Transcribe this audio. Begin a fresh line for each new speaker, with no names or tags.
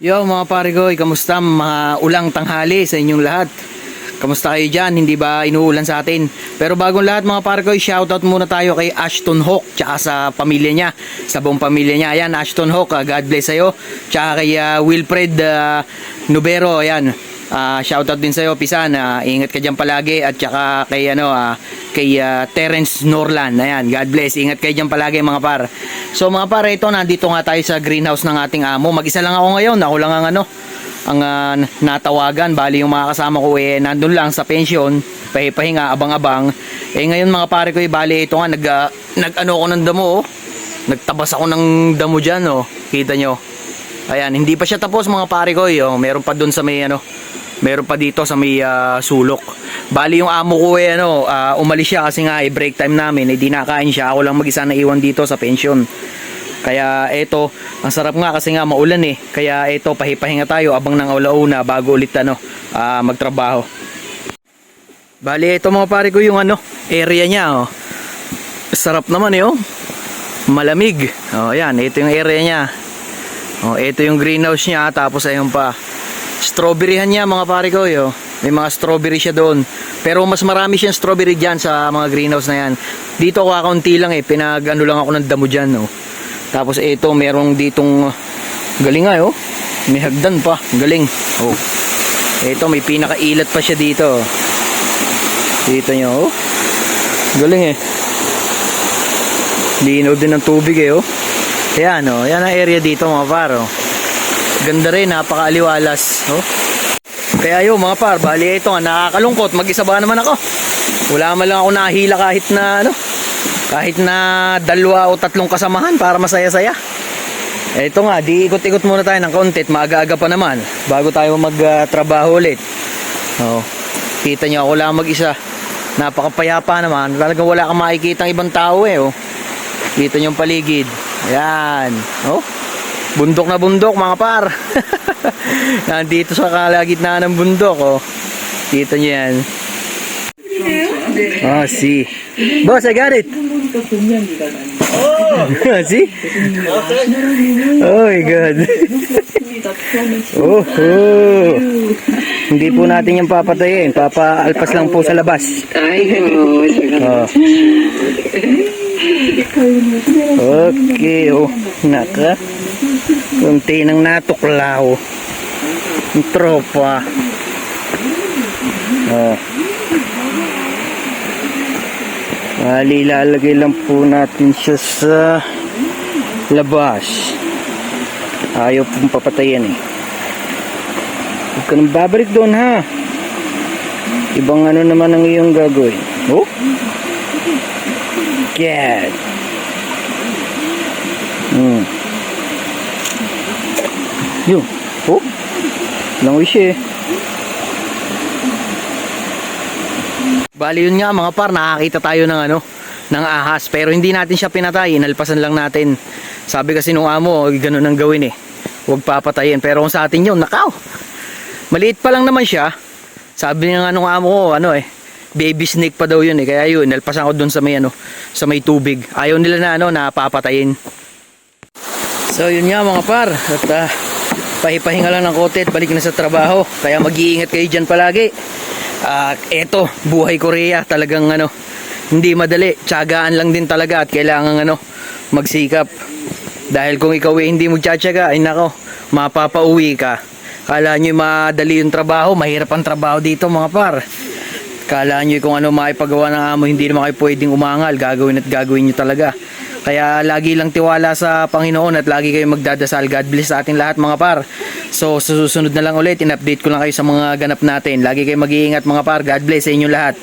Yo mga pare ko, kamusta mga ulang tanghali sa inyong lahat? Kamusta kayo dyan? Hindi ba inuulan sa atin? Pero bagong lahat mga pare ko, shoutout muna tayo kay Ashton Hawk tsaka sa pamilya niya, sa buong pamilya niya. Ayan, Ashton Hawk, ah, God bless sa'yo. Tsaka kay ah, Wilfred ah, Nubero, ayan. Ah, shoutout din sa'yo, Pisan. Ah, ingat ka dyan palagi. At tsaka kay, ano, ah, kay ah, Terence Norland. Ayan, God bless. Ingat kayo dyan palagi mga par. So mga par, ito, nandito nga tayo sa greenhouse ng ating amo. Mag-isa lang ako ngayon. Ako lang ang ano, ang ah, natawagan. Bali yung mga kasama ko eh, nandun lang sa pension. Pahipahinga, abang-abang. Eh ngayon mga pare ko, eh, bali ito nga, nag, ah, nag-ano ako ng damo, oh. Nagtabas ako ng damo dyan, oh. Kita nyo. Ayan, hindi pa siya tapos mga pare ko, eh, oh. Meron pa dun sa may, ano, meron pa dito sa may ah, sulok. Bali yung amo ko eh, ano, ah, umalis siya kasi nga, eh, break time namin, eh, di nakain siya. Ako lang mag-isa na iwan dito sa pension. Kaya eto, ang sarap nga kasi nga maulan eh. Kaya eto, pahipahinga tayo abang ng ulauna bago ulit ano, ah, magtrabaho. Bali, ito mga pare ko yung ano, area niya oh. Sarap naman eh oh. Malamig. Oh, yan, ito yung area niya. Oh, ito yung greenhouse niya tapos ayun pa. Strawberryhan niya mga pare ko yo. May mga strawberry siya doon. Pero mas marami siyang strawberry diyan sa mga greenhouse na yan. Dito ko kaunti lang eh, pinag ano lang ako ng damo diyan oh. Tapos ito, merong ditong galing nga oh. May hagdan pa, galing. Oh. Ito may pinakailat pa siya dito. oh. Dito nyo oh. Galing eh. Linaw din ng tubig eh oh. Ayan oh, yan ang area dito mga par oh. Ganda rin, napakaaliwalas oh. Kaya yun mga par, bali ito nga nakakalungkot, mag-isa ba naman ako? Wala man lang ako nahila kahit na ano, kahit na dalawa o tatlong kasamahan para masaya-saya. Ito nga, di ikot-ikot muna tayo ng konti maaga-aga pa naman bago tayo magtrabaho ulit. Oh, kita niyo ako lang mag-isa. Napakapayapa naman. Talagang wala kang makikita ibang tao eh. Oh. Kita niyo yung paligid. Ayan. Oh. Bundok na bundok mga par. Nandito sa kalagitnaan ng bundok. Oh. Kita niyo yan. Oh, see. Boss, I got it. Oh, see? Oh my God. oh, oh. Hindi po natin yung papatayin. Papaalpas lang po sa labas. Oh. Okay, oh. Naka. Kunti nang natuklaw. Ang tropa. Oh. Bali, lalagay lang po natin siya sa labas. Ayaw pong papatayin eh. Huwag ka nang babalik doon ha. Ibang ano naman ang iyong gagawin. Oh? God. Hmm. Yun. Oh? Lang wish eh. Bali yun nga mga par, nakakita tayo ng ano, ng ahas. Pero hindi natin siya pinatay, inalpasan lang natin. Sabi kasi nung amo, ganun ang gawin eh. Huwag papatayin. Pero kung sa atin yun, nakaw. Maliit pa lang naman siya. Sabi nga nung amo ko, ano eh, baby snake pa daw yun eh. Kaya yun, nalpasan ko dun sa may ano, sa may tubig. Ayaw nila na ano, na papatayin. So yun nga mga par. At ah, pahipahinga lang ng kote at balik na sa trabaho. Kaya mag-iingat kayo dyan palagi. Ah, eto, buhay Korea talagang ano, hindi madali. Tiyagaan lang din talaga at kailangan ano, magsikap. Dahil kung ikaw eh, hindi mo tiyatsaga, ay nako, mapapauwi ka. Kala nyo madali yung trabaho, mahirap ang trabaho dito mga par. Kala nyo kung ano maipagawa ng amo, hindi naman kayo pwedeng umangal. Gagawin at gagawin nyo talaga. Kaya lagi lang tiwala sa Panginoon at lagi kayo magdadasal. God bless sa ating lahat mga par. So susunod na lang ulit, in-update ko lang kayo sa mga ganap natin. Lagi kayo mag-iingat mga par. God bless sa inyong lahat.